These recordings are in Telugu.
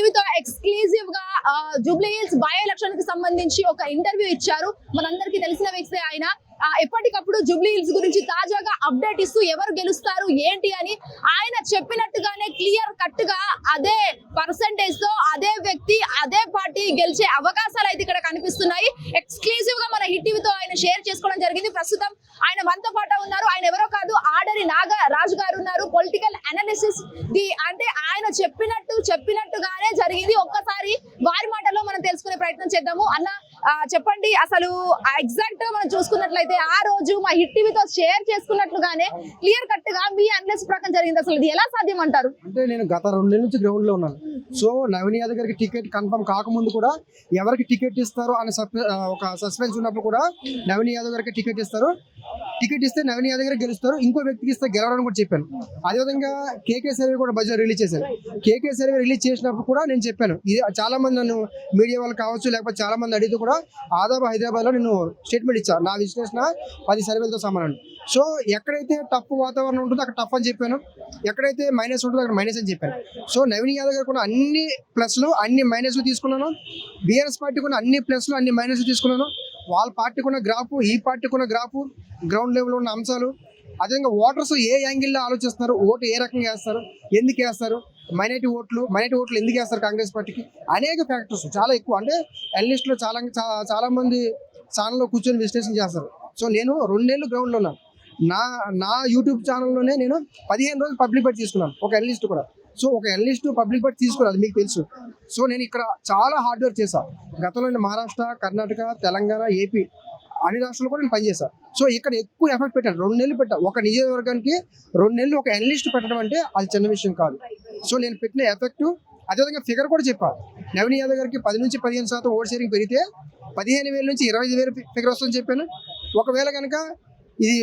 టీవీతో ఎక్స్క్లూజివ్గా జూబ్లీ హిల్స్ బై ఎలక్షన్కి సంబంధించి ఒక ఇంటర్వ్యూ ఇచ్చారు. మనందరికీ తెలిసిన వ్యక్తి ఆయన. ఎప్పటికప్పుడు జూబ్లీ హిల్స్ గురించి తాజాగా అప్డేట్ ఇస్తూ ఎవరు గెలుస్తారు ఏంటి అని ఆయన చెప్పినట్టుగానే క్లియర్ కట్గా అదే పర్సంటేజ్తో అదే వ్యక్తి అదే పార్టీ గెలిచే అవకాశాలు అయితే ఇక్కడ కనిపిస్తున్నాయి. ఎక్స్క్లూజివ్గా మన హిట్ టీవీతో ఆయన షేర్ చేసుకోవడం జరిగింది. ప్రస్తుతం ఆయన మనతో పాటు ఉన్నారు. ఆయన ఎవరో కాదు ఆడరి నాగ రాజు గారు ఉన్నారు. పొలిటికల్ అనాలిసిస్ ది అంటే ఆయన చెప్పినట్టు చెప్పినట్టుగానే జరిగింది. ఒక్కసారి వారి మాటలో మనం తెలుసుకునే ప్రయత్నం చేద్దాము. అన్న చెప్పండి అసలు ఎగ్జాక్ట్గా మనం చూసుకున్నట్లయితే ఆ రోజు మా హిట్ టీవీతో షేర్ చేసుకున్నట్లుగానే క్లియర్ కట్గా మీ అనాలిసిస్ ప్రకారం జరిగింది. అసలు ఇది ఎలా సాధ్యం అంటారు అంటే నేను గత రెండు నెలల నుంచి గ్రౌండ్లో ఉన్నాను. సో నవీన్ యాదవ్ గారికి టికెట్ కన్ఫర్మ్ కాకముందు కూడా ఎవరికి టికెట్ ఇస్తారు అనే ఒక సస్పెన్స్ ఉన్నప్పుడు కూడా నవీన్ యాదవ్ గారికి టికెట్ ఇస్తారు. టికెట్ ఇస్తే నవీన్ యాదవ్ గెలుస్తారు. ఇంకో వ్యక్తికి ఇస్తే గెలవడం కూడా చెప్పాను. అదేవిధంగా కేకే సర్వే కూడా బడ్జెట్ రిలీజ్ చేశాను కేకే సర్వే రిలీజ్ చేసినప్పుడు కూడా నేను చెప్పాను ఇది చాలా మంది నన్ను మీడియా వాళ్ళు కావచ్చు లేకపోతే చాలా మంది అడిగితే కూడా ఆదాబ్ హైదరాబాద్లో నేను స్టేట్మెంట్ ఇచ్చాను నా విశ్లేషణ పది సర్వేలతో సమానం. సో ఎక్కడైతే టఫ్ వాతావరణం ఉంటుందో అక్కడ టఫ్ అని చెప్పాను. ఎక్కడైతే మైనస్ ఉంటుందో అక్కడ మైనస్ అని చెప్పాను. సో నవీన్ యాదవ్ గారు కూడా అన్ని ప్లస్లు అన్ని మైనస్లు తీసుకున్నాను. బీఆర్ఎస్ పార్టీ కూడా అన్ని ప్లస్లు అన్ని మైనస్లు తీసుకున్నాను. వాళ్ళ పార్టీకి ఉన్న గ్రాఫ్ ఈ పార్టీకి ఉన్న గ్రాఫ్ గ్రౌండ్ లెవెల్ ఉన్న అంశాలు. అదేవిధంగా ఓటర్స్ ఏ యాంగిల్లో ఆలోచిస్తున్నారు ఓటు ఏ రకంగా వేస్తారు ఎందుకు వేస్తారు మైనార్టీ ఓట్లు మైనార్టీ ఓట్లు ఎందుకు వేస్తారు కాంగ్రెస్ పార్టీకి? అనేక ఫ్యాక్టర్స్ చాలా ఎక్కువ. అంటే ఎన్లిస్ట్లో చాలా చాలామంది చాలా మంది ఛానల్లో కూర్చొని విశ్లేషణ చేస్తారు. సో నేను రెండేళ్ళు గ్రౌండ్లో ఉన్నాను. నా నా యూట్యూబ్ ఛానల్లోనే నేను పదిహేను రోజులు పబ్లిక్ పెట్టి తీసుకున్నాను ఒక ఎన్లిస్ట్ కూడా. సో ఒక ఎనలిస్ట్ పబ్లిక్ బట్ తీసుకురాదు అది మీకు తెలుసు. సో నేను ఇక్కడ చాలా హార్డ్ వర్క్ చేశాను గతంలో నేను మహారాష్ట్ర కర్ణాటక తెలంగాణ ఏపీ అన్ని రాష్ట్రాలు కూడా నేను పనిచేశాను సో ఇక్కడ ఎక్కువ ఎఫర్ట్ పెట్టాను. రెండు నెలలు పెట్టాను ఒక నియోజకవర్గానికి రెండు నెలలు ఒక ఎనలిస్ట్ పెట్టడం అంటే అది చిన్న విషయం కాదు. సో నేను పెట్టిన ఎఫెక్ట్ అదేవిధంగా ఫిగర్ కూడా చెప్పాను నవీన్ యాదవ్ గారికి పది నుంచి పదిహేను శాతం ఓట్ షేరింగ్ పెరిగితే పదిహేను వేల నుంచి ఇరవై ఐదు వేలు ఫిగర్ వస్తుందని చెప్పాను. ఒకవేళ కనుక ఇది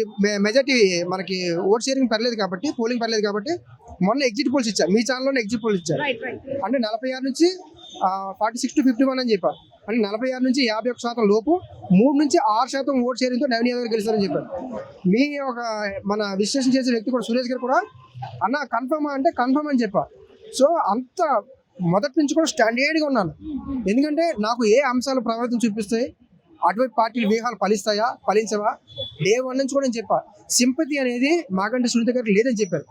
మెజార్టీ మనకి ఓట్ షేరింగ్ పర్లేదు కాబట్టి పోలింగ్ పర్లేదు కాబట్టి మొన్న ఎగ్జిట్ పోల్స్ ఇచ్చారు. మీ ఛానల్లోనే ఎగ్జిట్ పోల్స్ ఇచ్చారు. అంటే నలభై ఆరు నుంచి forty six to fifty one అని చెప్పారు. అంటే నలభై ఆరు నుంచి యాభై ఒక శాతం లోపు మూడు నుంచి ఆరు శాతం ఓట్ షేరింగ్తో నవీన్ యాదవ్ గారు గెలుస్తారని చెప్పారు. మీ ఒక మన విశ్లేషణ చేసే వ్యక్తి కూడా సురేష్ గారు కూడా అన్న కన్ఫర్మ్ అంటే కన్ఫర్మ్ అని చెప్పారు. సో అంత మొదటి నుంచి కూడా స్టాండర్డ్గా ఉన్నాను. ఎందుకంటే నాకు ఏ అంశాలు ప్రభావితం చూపిస్తాయి అటువైపు పార్టీల వ్యూహాలు ఫలిస్తాయా? ఫలించవా? డే వన్ నుంచి కూడా నేను చెప్పా. సింపతి అనేది మాకంటే సునీత గారికి లేదని చెప్పారు.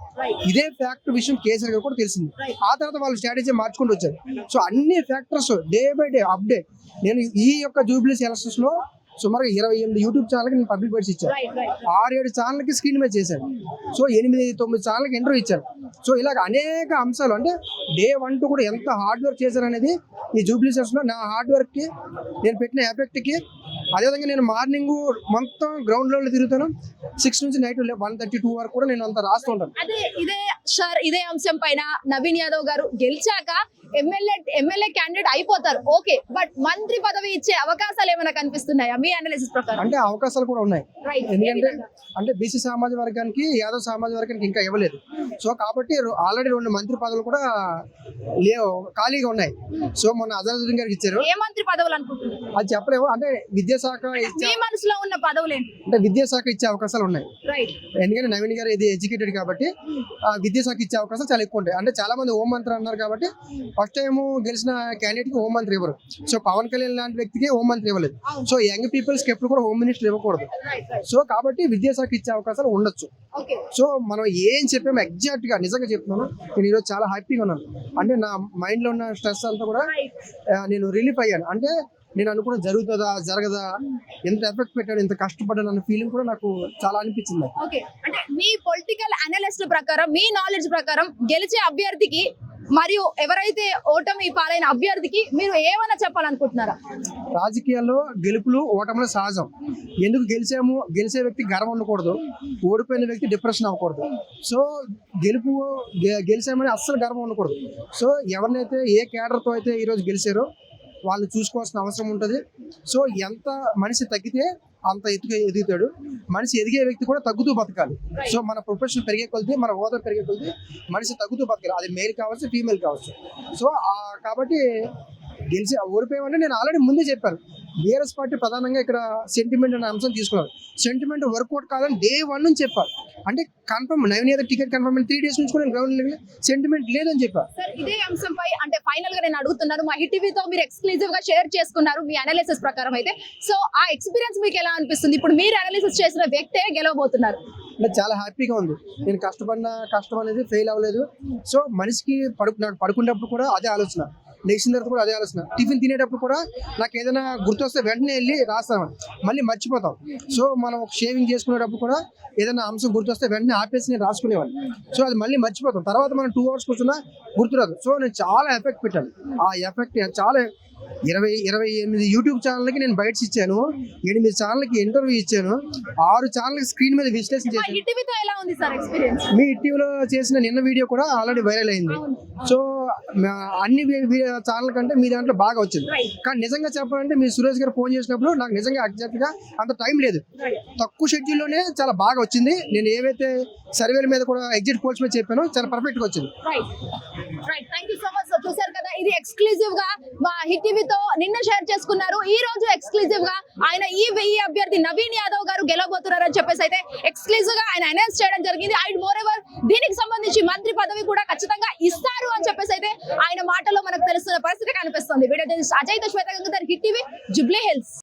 ఇదే ఫ్యాక్ట్ విషయం కేసీఆర్ గారు కూడా తెలిసింది. ఆ తర్వాత వాళ్ళు స్ట్రాటజీ మార్చుకుంటూ వచ్చారు. సో అన్ని factors day by day update. నేను ఈ యొక్క జూబ్లీస్ ఎలక్షన్స్లో సుమారుగా ఇరవై ఎనిమిది యూట్యూబ్ ఛానల్కి నేను పబ్లిక్ బైట్స్ ఇచ్చాను. ఆరు ఏడు ఛానల్కి స్క్రీన్ మీద చేశాను సో ఎనిమిది తొమ్మిది ఛానల్కి ఇంటర్వ్యూ ఇచ్చాను సో ఇలాగ అనేక అంశాలు అంటే డే వన్ టూ కూడా ఎంత హార్డ్ వర్క్ చేశాను అనేది ఈ జూబ్లీ నా హార్డ్ వర్క్కి నేను పెట్టిన ఎఫెక్ట్కి అదేవిధంగా నేను మార్నింగ్ మొత్తం గ్రౌండ్ లెవెల్ తిరుగుతాను. సిక్స్ నుంచి నైట్ వన్ థర్టీ టూ వరకు కూడా నేను అంత రాస్తూ ఉంటాను. అదే ఇదే సార్ ఇదే అంశం పైన నవీన్ యాదవ్ గారు గెలిచాక ఎమ్మెల్యే ఎమ్మెల్యే క్యాండిడేట్ అయిపోతారు. ఓకే బట్ మంత్రి పదవి ఇచ్చే అవకాశాలు ఏమైనా కనిపిస్తున్నాయా? మీ అనాలిసిస్ ప్రకారం. అంటే అవకాశాలు కూడా ఉన్నాయి. ఎందుకంటే అంటే బీసీ సామాజిక వర్గానికి యాదవ్ సామాజిక వర్గానికి ఇంకా ఇవ్వలేదు. సో కాబట్టి ఆల్రెడీ రెండు మంత్రి పదవులు కూడా లేవు ఖాళీగా ఉన్నాయి. సో మొన్న అజరుద్దీన్ గారికి ఇచ్చారు. ఏ మంత్రి పదవులు అనుకుంటున్నారు? అది చెప్పలేము. అంటే విద్యాశాఖ మనసులో ఉన్న పదవులు అంటే విద్యాశాఖ ఇచ్చే అవకాశాలు ఉన్నాయి. ఎందుకంటే నవీన్ గారు ఇది ఎడ్యుకేటెడ్ కాబట్టి విద్యాశాఖ ఇచ్చే అవకాశాలు చాలా ఎక్కువ ఉంటాయి. అంటే చాలా మంది హోం మంత్రి అన్నారు కాబట్టి ఫస్ట్ టైం గెలిచిన క్యాండిడేట్కి హోం మంత్రి ఇవ్వరు సో పవన్ కళ్యాణ్ లాంటి వ్యక్తికి హోం మంత్రి ఇవ్వలేదు సో యంగ్ పీపుల్స్కి ఎప్పుడు కూడా హోమ్ మినిస్టర్ ఇవ్వకూడదు. సో కాబట్టి విద్యాశాఖ ఇచ్చే అవకాశాలు ఉండొచ్చు. సో మనం ఏం చెప్పాము ఎగ్జాక్ట్గా నిజంగా చెప్తున్నాను. నేను ఈరోజు చాలా హ్యాపీగా ఉన్నాను. అంటే నా మైండ్లో ఉన్న స్ట్రెస్ అంతా కూడా నేను రిలీఫ్ అయ్యాను. అంటే నేను అనుకున్న జరుగుతుందా జరగదా ఎంత ఎఫెక్ట్ పెట్టాడు ఎంత కష్టపడ్డాను అన్న ఫీలింగ్ కూడా నాకు చాలా అనిపించింది. అంటే మీ పొలిటికల్ అనలిస్ట్ ప్రకారం మీ నాలెడ్జ్ ప్రకారం గెలిచే అభ్యర్థికి మరియు ఎవరైతే ఓటమి పాలైన అభ్యర్థికి మీరు ఏమైనా చెప్పాలనుకుంటున్నారా? రాజకీయాల్లో గెలుపులు ఓటములు సహజం. ఎందుకు గెలిచాము? గెలిచే వ్యక్తి గర్వం ఉండకూడదు. ఓడిపోయిన వ్యక్తి డిప్రెషన్ అవ్వకూడదు. సో గెలుపు గె- గెలిచామని అస్సలు గర్వం ఉండకూడదు. సో ఎవరినైతే ఏ కేడర్తో అయితే ఈరోజు గెలిచారో వాళ్ళు చూసుకోవాల్సిన అవసరం ఉంటుంది. సో ఎంత మనిషి తగ్గితే అంత ఎదుగు ఎదుగుతాడు. మనిషి ఎదిగే వ్యక్తి కూడా తగ్గుతూ బతకాలి. సో మన ప్రొఫెషన్ పెరిగే కొలిది మన హోదా పెరిగే కొలిది మనిషి తగ్గుతూ బతకాలి. అది మేల్ కావచ్చు ఫీమేల్ కావచ్చు. సో కాబట్టి గెలిచి ఓడిపోయామంటే నేను ఆల్రెడీ ముందే చెప్పాను. బీఆర్ఎస్ పార్టీ ప్రధానంగా ఇక్కడ సెంటిమెంట్ అనే అంశం తీసుకున్నారు. సెంటిమెంట్ వర్కౌట్ కాదని డే వన్ నుంచి చెప్పారు. అంటే confirm Naveen Yadav ticket confirm three days నుంచి కూడా గ్రౌండ్ సెంటిమెంట్ లేదని చెప్పారు ఇదే అంశంపై అంటే ఫైనల్గా నేను అడుగుతున్నాను మా హిట్ టీవీతో మీరు ఎక్స్క్లూజివ్గా షేర్ చేసుకున్నారు మీ అనాలిసిస్ ప్రకారం అయితే. సో ఆ ఎక్స్పీరియన్స్ మీకు ఎలా అనిపిస్తుంది? ఇప్పుడు మీరు అనాలిసిస్ చేసిన వ్యక్తే గెలవబోతున్నారు. అంటే చాలా హ్యాపీగా ఉంది. నేను కష్టపడిన కష్టం అనేది ఫెయిల్ అవ్వలేదు. సో మనిషికి పడుకు నాకు పడుకునేటప్పుడు కూడా అదే ఆలోచన. లేచిన తర్వాత కూడా అదే ఆలోచన. టిఫిన్ తినేటప్పుడు కూడా నాకు ఏదైనా గుర్తొస్తే వెంటనే వెళ్ళి రాస్తాను. మళ్ళీ మర్చిపోతాం. సో మనం ఒక షేవింగ్ చేసుకునేటప్పుడు కూడా ఏదైనా అంశం గుర్తొస్తే వెంటనే ఆపేసి నేను రాసుకునేవాడిని. సో అది మళ్ళీ మర్చిపోతాం. తర్వాత మనం టూ అవర్స్ కూర్చున్నా గుర్తురాదు. సో నేను చాలా ఎఫెక్ట్ పెట్టాను. ఆ ఎఫెక్ట్ చాలా ఇరవై ఇరవై ఎనిమిది యూట్యూబ్ ఛానల్కి నేను బయటస్ ఇచ్చాను ఎనిమిది ఛానల్కి ఇంటర్వ్యూ ఇచ్చాను ఆరు ఛానల్కి స్క్రీన్ మీద విశ్లేషణ చేశాను. మీ టీవీలో చేసిన నిన్న వీడియో కూడా ఆల్రెడీ వైరల్ అయింది. సో అన్ని ఛానల్ కంటే మీ దాంట్లో బాగా వచ్చింది. కానీ నిజంగా చెప్పాలంటే మీ సురేష్ గారు ఫోన్ చేసినప్పుడు నాకు నిజంగా ఎగ్జాక్ట్గా అంత టైం లేదు. తక్కువ షెడ్యూల్లోనే చాలా బాగా వచ్చింది. నేను ఏవైతే సర్వేల మీద కూడా ఎగ్జిట్ పోల్స్ మీద చెప్పానో చాలా పర్ఫెక్ట్గా వచ్చింది. చూసారు కదా ఇది ఎక్స్క్లూజివ్గా మా హిట్ టీవీతో నిన్న షేర్ చేసుకున్నారు. ఈ రోజు ఎక్స్క్లూజివ్గా ఆయన ఈ వెయ్యి అభ్యర్థి నవీన్ యాదవ్ గారు గెలవబోతున్నారు అని చెప్పేసి అయితే ఎక్స్క్లూజివ్గా ఆయన అనౌన్స్ చేయడం జరిగింది. అండ్ మోర్ ఎవర్ దీనికి సంబంధించి మంత్రి పదవి కూడా ఖచ్చితంగా ఇస్తారు అని చెప్పేసి అయితే ఆయన మాటలో మనకు తెలుస్తున్న పరిస్థితి కనిపిస్తుంది. Video Ajay Shweta Gangadhar Hit TV Jubilee Hills.